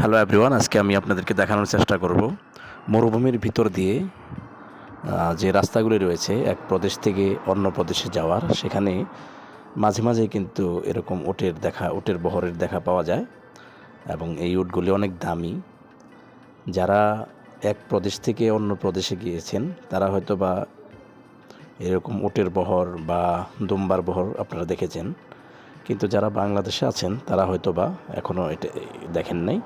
Hello everyone আজকে আমি আপনাদেরকে দেখানোর চেষ্টা করব মরুভূমির ভিতর দিয়ে যে রাস্তাগুলি রয়েছে, এক প্রদেশ থেকে অন্য প্রদেশে যাওয়ার। সেখানে মাঝে মাঝে কিন্তু এরকম ওটের দেখা ওটের বহরের দেখা পাওয়া যায় এবং এই উটগুলি অনেক দামি। যারা এক প্রদেশ থেকে অন্য প্রদেশে গিয়েছেন, তারা হয়তো বা এরকম উটের বহর বা দুম্বার বহর আপনারা দেখেছেন। কিন্তু যারা বাংলাদেশে আছেন, তারা হয়তো বা এখনও এটা দেখেন নাই।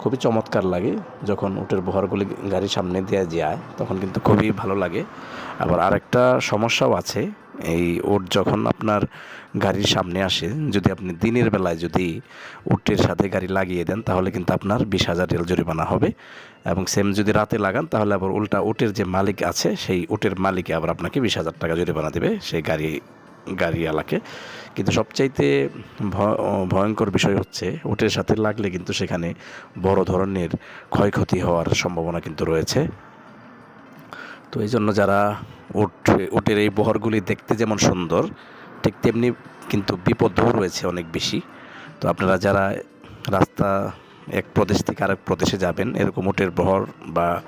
খুবই চমৎকার লাগে যখন উটের বহরগুলি গাড়ির সামনে দিয়ে যায়, তখন কিন্তু খুবই ভালো লাগে। আবার আরেকটা সমস্যাও আছে, এই উট যখন আপনার গাড়ির সামনে আসে, যদি আপনি দিনের বেলায় যদি উটের সাথে গাড়ি লাগিয়ে দেন, তাহলে কিন্তু আপনার বিশ হাজার রেল জরিমানা হবে। এবং সেম যদি রাতে লাগান, তাহলে আবার উল্টা উটের যে মালিক আছে, সেই উটের মালিকে আবার আপনাকে বিশ হাজার টাকা জরিমানা দেবে, সেই গাড়ি গাড়িওয়ালাকে কিন্তু সবচাইতে ভয়ঙ্কর বিষয় হচ্ছে ওটের সাথে লাগলে কিন্তু সেখানে বড় ধরনের ক্ষয়ক্ষতি হওয়ার সম্ভাবনা কিন্তু রয়েছে। তো এই জন্য যারা উট, উটের এই বহরগুলি দেখতে যেমন সুন্দর, ঠিক তেমনি কিন্তু বিপদও রয়েছে অনেক বেশি। তো আপনারা যারা রাস্তা এক প্রদেশ থেকে আরেক প্রদেশে যাবেন, এরকম উটের বহর বা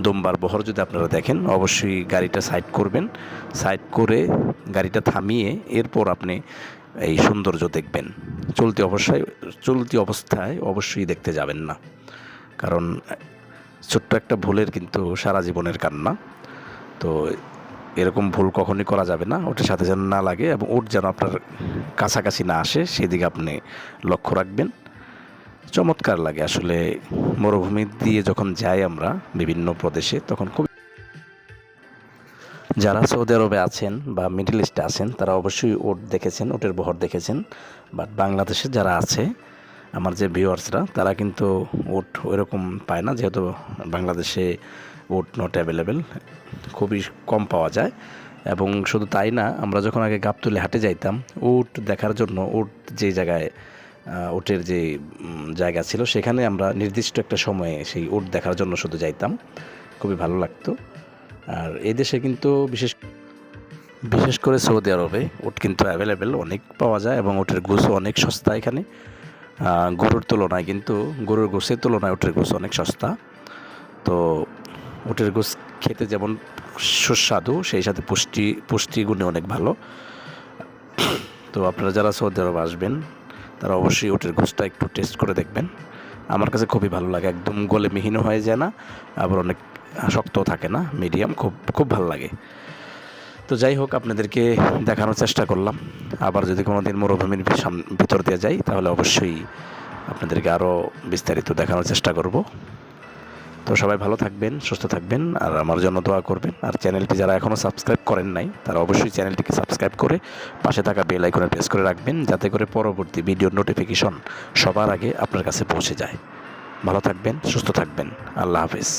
দুম্বার বহর যদি আপনারা দেখেন, অবশ্যই গাড়িটা সাইড করবেন। সাইড করে গাড়িটা থামিয়ে এরপর আপনি এই সৌন্দর্য দেখবেন। চলতি অবস্থায় চলতি অবস্থায় অবশ্যই দেখতে যাবেন না। কারণ, ছোট্ট একটা ভুলের কিন্তু সারা জীবনের কান্না। তো এরকম ভুল কখনই করা যাবে না। ওটার সাথে যেন না লাগে এবং ওট যেন আপনার কাছাকাছি না আসে, সেদিকে আপনি লক্ষ্য রাখবেন। চমৎকার লাগে আসলে মরুভূমি দিয়ে যখন যাই আমরা বিভিন্ন প্রদেশে, তখন খুব যারা সৌদি আরবে আছেন বা মিডল ইস্টে আছেন, তারা অবশ্যই ওট দেখেছেন, ওটের বহর দেখেছেন। বাট বাংলাদেশে যারা আছে, আমার যে ভিউয়ার্সরা, তারা কিন্তু ওট ওইরকম পায় না, যেহেতু বাংলাদেশে ওট নট অ্যাভেলেবেল খুবই কম পাওয়া যায়। এবং শুধু তাই না, আমরা যখন আগে গাবতুলে হাটে যাইতাম উট দেখার জন্য উট যে জায়গায় উটের যে জায়গা ছিল, সেখানে আমরা নির্দিষ্ট একটা সময়ে সেই উট দেখার জন্য শুধু যাইতাম। খুবই ভালো লাগতো। আর এই দেশে কিন্তু বিশেষ বিশেষ করে সৌদি আরবে উট কিন্তু অ্যাভেলেবেল অনেক পাওয়া যায় এবং উটের গোসও অনেক সস্তা এখানে। গরুর তুলনায় কিন্তু গরুর গোসের তুলনায় উটের গোস অনেক সস্তা। তো উটের গোস খেতে যেমন সুস্বাদু, সেই সাথে পুষ্টি, পুষ্টিগুণে অনেক ভালো। তো আপনারা যারা সৌদি আরব আসবেন তারা অবশ্যই ওটের গোসটা একটু টেস্ট করে দেখবেন। আমার কাছে খুবই ভালো লাগে, একদম গলে মিহিন হয়ে যায় না, আবার অনেক শক্তও থাকে না মিডিয়াম খুব খুব ভালো লাগে। তো যাই হোক, আপনাদেরকে দেখানোর চেষ্টা করলাম। আবার যদি কোনো দিন মরুভূমির ভিতর দিয়ে যাই, তাহলে অবশ্যই আপনাদেরকে আরও বিস্তারিত দেখানোর চেষ্টা করব। তো সবাই ভালো থাকবেন, সুস্থ থাকবেন, আর আমার জন্য দোয়া করবেন। আর চ্যানেলটি যারা এখনও সাবস্ক্রাইব করেন নাই, তারা অবশ্যই চ্যানেলটিকে সাবস্ক্রাইব করে পাশে থাকা বেল আইকনে প্রেস করে রাখবেন, যাতে করে পরবর্তী ভিডিওর নোটিফিকেশন সবার আগে আপনার কাছে পৌঁছে যায়। ভালো থাকবেন, সুস্থ থাকবেন। আল্লাহ হাফিজ।